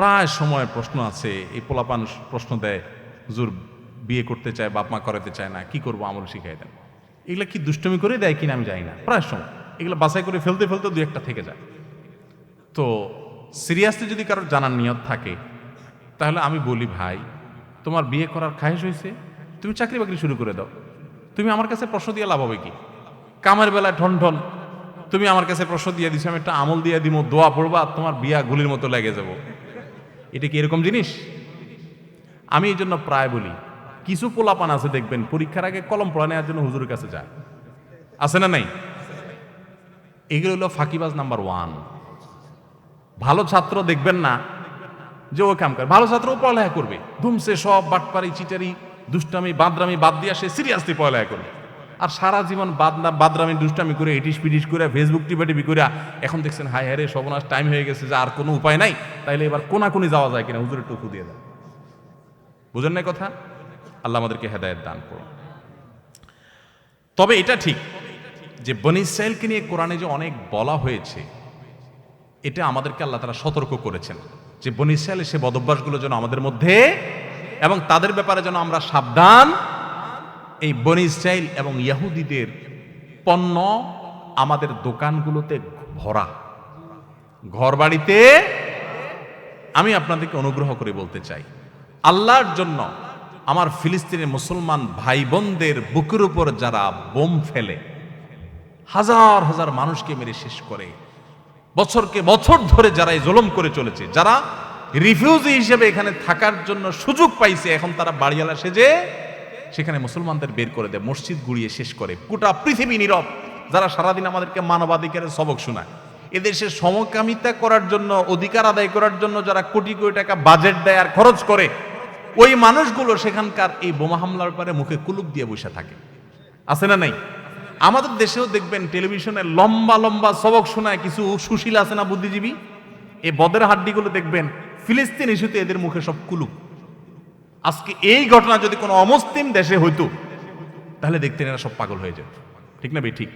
প্রায় সময় প্রশ্ন আছে, এই পোলাপান প্রশ্ন দেয়, হুজুর, বিয়ে করতে চায়, বাপ মা করাতে চায় না, কি করব, আমল শিখাই দেন। এগুলো কি দুষ্টমি করে দেয় কিনা আমি জানি না, প্রায় সময়। এগুলো বাছাই করে ফেলতে ফেলতে দু একটা থেকে যায়। তো সিরিয়াসলি যদি কারোর জানার নিয়ত থাকে, তাহলে আমি বলি, ভাই, তোমার বিয়ে করার খায়েশ হয়েছে তুমি চাকরি বাকরি শুরু করে দাও। তুমি আমার কাছে প্রশ্ন দিয়ে লাভ হবে কি? কামের বেলায় ঠন ঠন, তুমি আমার কাছে প্রশ্ন দিয়ে দিছো, আমি একটা আমল দিয়ে দিব দোয়া পড়বা, তোমার বিয়া গুলির মতো লেগে যাব। এটা কি এরকম জিনিস? আমি এই জন্য প্রায় বলি, কিছু পোলাপান আছে দেখবেন, পরীক্ষার আগে কলম পড়া নেওয়ার জন্য হুজুরের কাছে যায়। আছে না নাই? এগুলো হলো ফাঁকিবাজ নাম্বার ওয়ান। ভালো ছাত্র দেখবেন না যে ও কাম করে। ভালো ছাত্র পড়ালেখা করবে। ধুমসে সব বাটপারি, চিটারি, দুষ্টামি, বাদরামি বাদ দিয়ে সে সিরিয়াসলি পড়ালেখা করবে। আর সারা জীবন বাদনা বাদরামি, দুষ্টামি করে এটিস পিটিস করে ফেসবুক টিপে টিপি করে এখন দেখছেন হাই হারে সর্বনাশ টাইম হয়ে গেছে যে আর কোনো উপায় নাই, তাইলে এবার কোনাকুনি যাওয়া যায় কিনা? হুজুরের টুকু দিয়ে দেয় বুঝেন না কথা? আল্লাহ আমাদেরকে হেদায়ত দান করুন। তবে এটা ঠিক যে বনি ইসরায়েলকে নিয়ে কোরআনে যে অনেক বলা হয়েছে, এটা আমাদেরকে আল্লাহ তারা সতর্ক করেছেন যে বনি সে বদভ্যাসগুলো যেন আমাদের মধ্যে এবং তাদের ব্যাপারে যেন আমরা সাবধান এই বনি ইসরায়েল এবং ইয়াহুদিদের পণ্য আমাদের দোকানগুলোতে ভরা। ঘর বাড়িতে আমি আপনাদেরকে অনুগ্রহ করে বলতে চাই, আল্লাহর জন্য আমার ফিলিস্তিনের মুসলমান ভাই বোনদের বুকের উপর যারা বোম ফেলে, হাজার হাজার মানুষকে মেরে শেষ করে, বছরকে বছর ধরে যারা এই জুলুম করে চলেছে, যারা রিফিউজি হিসেবে এখানে থাকার জন্য সুযোগ পাইছে, এখন তারা বাড়িওয়ালা সেজে সেখানে মুসলমানদের বের করে দেয়, মসজিদ গুড়িয়ে শেষ করে। গোটা পৃথিবী নীরব, যারা সারাদিন আমাদেরকে মানবাধিকারের সবক শোনায়। এদেশে সমকামিতা করার জন্য, অধিকার আদায় করার জন্য যারা কোটি কোটি টাকা বাজেট দেয় আর খরচ করে, ওই মানুষগুলো সেখানকার এই বোমা হামলার পরে মুখে কুলুপ দিয়ে বসে থাকে। আছে না নাই? আমাদের দেশেও দেখবেন টেলিভিশনে লম্বা লম্বা সবক শোনায় কিছু সুশীল আছে না বুদ্ধিজীবী? এই বদের হাড্ডিগুলো দেখবেন, ফিলিস্তিন ইস্যুতে এদের মুখে সব কুলুপ। আজকে এই ঘটনা যদি কোনো অমুসলিম দেশে হইতো, তাহলে দেখতেন এরা সব পাগল হয়ে যেত। ঠিক না বে ঠিক।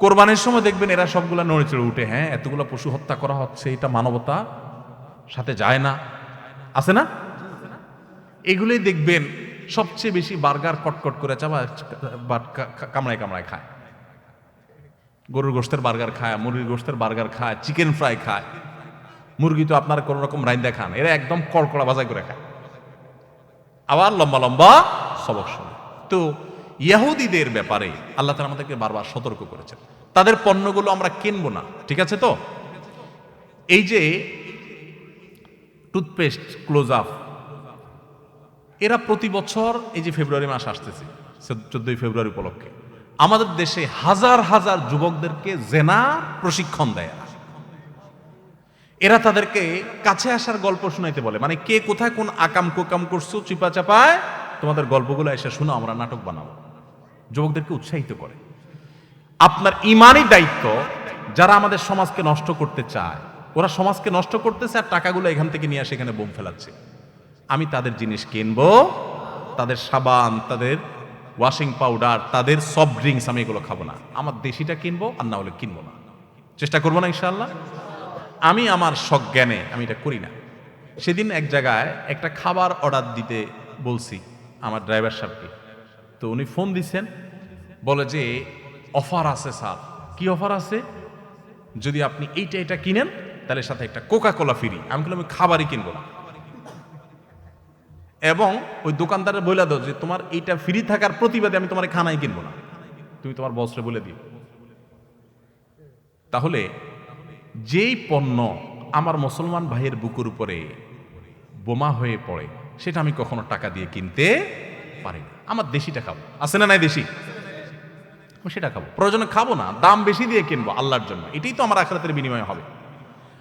কোরবানির সময় দেখবেন এরা সবগুলা নড়ে চড়ে উঠে হ্যাঁ এতগুলো পশু হত্যা করা হচ্ছে, এটা মানবতা, সাথে যায় না। আছে না? এগুলোই দেখবেন সবচেয়ে বেশি বার্গার কটকট করে চাবা কামড়ায় কামড়ায় খায়। গরুর গোস্তের বার্গার খায়, মুরগির গোস্তের বার্গার খায়, চিকেন ফ্রাই খায়। মুরগি তো আপনার কোনো রকম রাইন্দা খান এরা একদম কড়কড়া বাজাই করে খায়। আবার লম্বা লম্বা সবক শোনে। তো ইয়াহুদিদের ব্যাপারে আল্লাহ তালা আমাদেরকে বারবার সতর্ক করেছেন। তাদের পণ্যগুলো আমরা কিনবো না, ঠিক আছে তো? এই যে টুথপেস্ট, ক্লোজ আপ, এরা প্রতি বছর এই যে ফেব্রুয়ারি মাস আসতেছে, চোদ্দই ফেব্রুয়ারি উপলক্ষে, আমাদের দেশে হাজার হাজার যুবকদেরকে জেনা প্রশিক্ষণ দেয় এরা। তাদেরকে কাছে আসার গল্প শোনাইতে বলে। মানে কে কোথায় কোন আকাম কোকাম করছ, চিপা চাপায়, তোমাদের গল্পগুলো এসে শোনো, আমরা নাটক বানাবো। যুবকদেরকে উৎসাহিত করে। আপনার ইমানই দায়িত্ব, যারা আমাদের সমাজকে নষ্ট করতে চায়, ওরা সমাজকে নষ্ট করতেছে আর টাকাগুলো এখান থেকে নিয়ে আসে এখানে বোম ফেলাচ্ছে। আমি তাদের জিনিস কিনবো, তাদের সাবান, তাদের ওয়াশিং পাউডার তাদের সফট ড্রিঙ্কস আমি এগুলো খাব না। আমার দেশিটা কিনবো আর না হলে কিনবো না। চেষ্টা করব না, ইনশাআল্লাহ। আমি আমার সজ্ঞানে, আমি এটা করি না। সেদিন এক জায়গায় একটা খাবার অর্ডার দিতে বলছি আমার ড্রাইভার সাহেবকে। তো উনি ফোন দিছেন বলে যে অফার আছে স্যার কি অফার আছে? যদি আপনি এইটা, এটা কিনেন, তাহলে সাথে একটা কোকা কোলা ফ্রি আমি বললাম, আমি খাবারই কিনবো না। এবং ওই দোকানদারের বলে দাও যে, তোমার এইটা ফ্রি থাকার প্রতিবাদে আমি তোমার খানাই কিনবো না। তুমি তোমার বসরে বলে দিও। তাহলে যেই পণ্য আমার মুসলমান ভাইয়ের বুকুর উপরে বোমা হয়ে পড়ে, সেটা আমি কখনো টাকা দিয়ে কিনতে পারি না আমার দেশিটা খাব। আছে না নাই দেশি? আমি সেটা খাব। প্রয়োজনে খাব না, দাম বেশি দিয়ে কিনবো আল্লাহর জন্য। এটাই তো আমার আখরাতের বিনিময় হবে।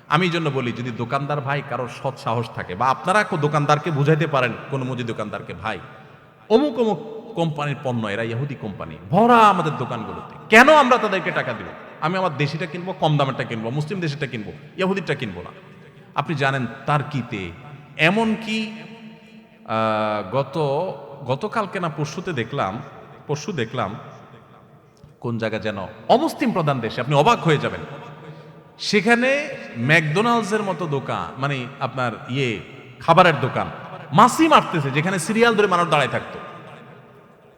আমি জন্য বলি, যদি দোকানদার ভাই কারোর সৎ সাহস থাকে, বা আপনারা দোকানদারকে বুঝাইতে পারেন, কোনো মুদি দোকানদারকে ভাই, অমুক অমুক কোম্পানির পণ্য, এরা ইহুদি কোম্পানি, ভরা আমাদের দোকানগুলোতে। কেন আমরা তাদেরকে টাকা দিব? আমি আমার দেশিটা কিনবো, কম দামেরটা কিনবো, মুসলিম দেশিটা কিনবো ইহুদিরটা কিনবো না। আপনি জানেন তার কিতে? এমন কি গত, গতকালকে না পরশুতে দেখলাম, পরশু দেখলাম, কোন জায়গা যেন অমুসলিম প্রধান দেশে, আপনি অবাক হয়ে যাবেন। সেখানে ম্যাকডোনাল্ডসের মতো দোকান মানে আপনার ইয়ে খাবারের দোকান, মাসি মারতেছে, যেখানে সিরিয়াল ধরে মানুষ দাঁড়ায় থাকতো।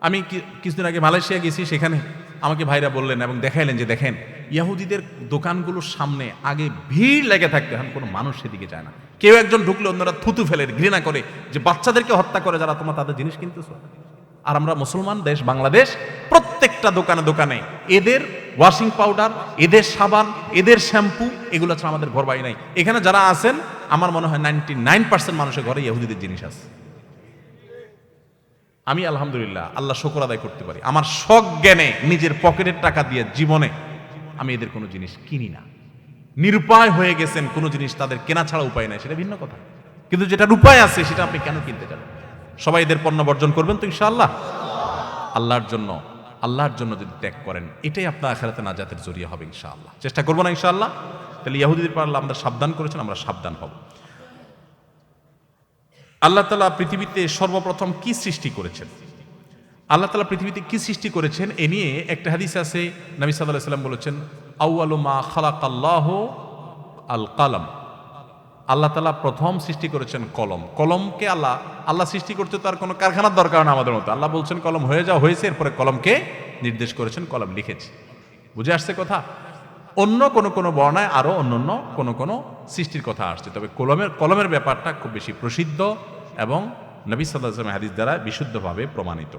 আমি কিছুদিন আগে মালয়েশিয়া গেছি, সেখানে আমাকে ভাইরা বললেন এবং দেখাইলেন যে দেখেন ইয়াহুদিদের দোকানগুলোর সামনে আগে ভিড় লেগে থাকতে এখন কোনো মানুষ সেদিকে যায় না। কেউ একজন ঢুকলে অন্যরা থুতু ফেলে, ঘৃণা করে যে বাচ্চাদেরকে হত্যা করে যারা, তোমরা তাদের জিনিস কিনতেছো। আর আমরা মুসলমান দেশ, বাংলাদেশ, প্রত্যেকটা দোকানে দোকানে এদের ওয়াশিং পাউডার, এদের সাবান, এদের শ্যাম্পু, এগুলো ছাড়া আমাদের ঘর বাড়ি নাই। এখানে যারা আছেন, আমার মনে হয় নাইনটি নাইন পার্সেন্ট মানুষের ঘরে ইহুদিদের জিনিস আছে। আমি আলহামদুলিল্লাহ, আল্লাহ শকর আদায় করতে পারি। আমার শখ জ্ঞানে, নিজের পকেটের টাকা দিয়ে জীবনে আমি এদের কোনো জিনিস কিনি না। নিরুপায় হয়ে গেছেন কোনো জিনিস তাদের কেনা ছাড়া উপায় নাই, সেটা ভিন্ন কথা। কিন্তু যেটার উপায় আছে, সেটা আপনি কেন কিনতে যাবেন সবাই এদের পণ্য বর্জন করবেন তো ইনশাআল্লাহ? আল্লাহর জন্য আল্লাহর জন্য যদি ত্যাগ করেন, এটাই আপনার আখেরাতে নাজাতের জড়িয়ে হবে ইনশাআল্লাহ। চেষ্টা করব না ইনশাআল্লাহ? তাহলে ইয়াহুদিদের পর আল্লাহ আমাদের সাবধান করেছেন, আমরা সাবধান হব। আল্লাহ তালা পৃথিবীতে সর্বপ্রথম কি সৃষ্টি করেছেন? আল্লাহ তালা পৃথিবীতে কি সৃষ্টি করেছেন এ নিয়ে একটা হাদিস আছে, নবী সাল্লাহ সাল্লাম বলেছেন আউআলু মা খালাক আল্লাহ আল কালাম আল্লাহ তালা প্রথম সৃষ্টি করেছেন কলম। কলমকে আল্লাহ আল্লাহ সৃষ্টি করতে তার কোনো কারখানার দরকার না আমাদের মতো। আল্লাহ বলছেন, কলম হয়ে যাওয়া হয়েছে, এরপরে কলমকে নির্দেশ করেছেন, কলম লিখেছে। বুঝে আসছে কথা? অন্য কোনো কোনো বর্ণায় আরও অন্য অন্য কোনো কোনো সৃষ্টির কথা আসছে। তবে কলমের কলমের ব্যাপারটা খুব বেশি প্রসিদ্ধ এবং নবী সাল্লাহ হাদিস দ্বারা বিশুদ্ধভাবে প্রমাণিত।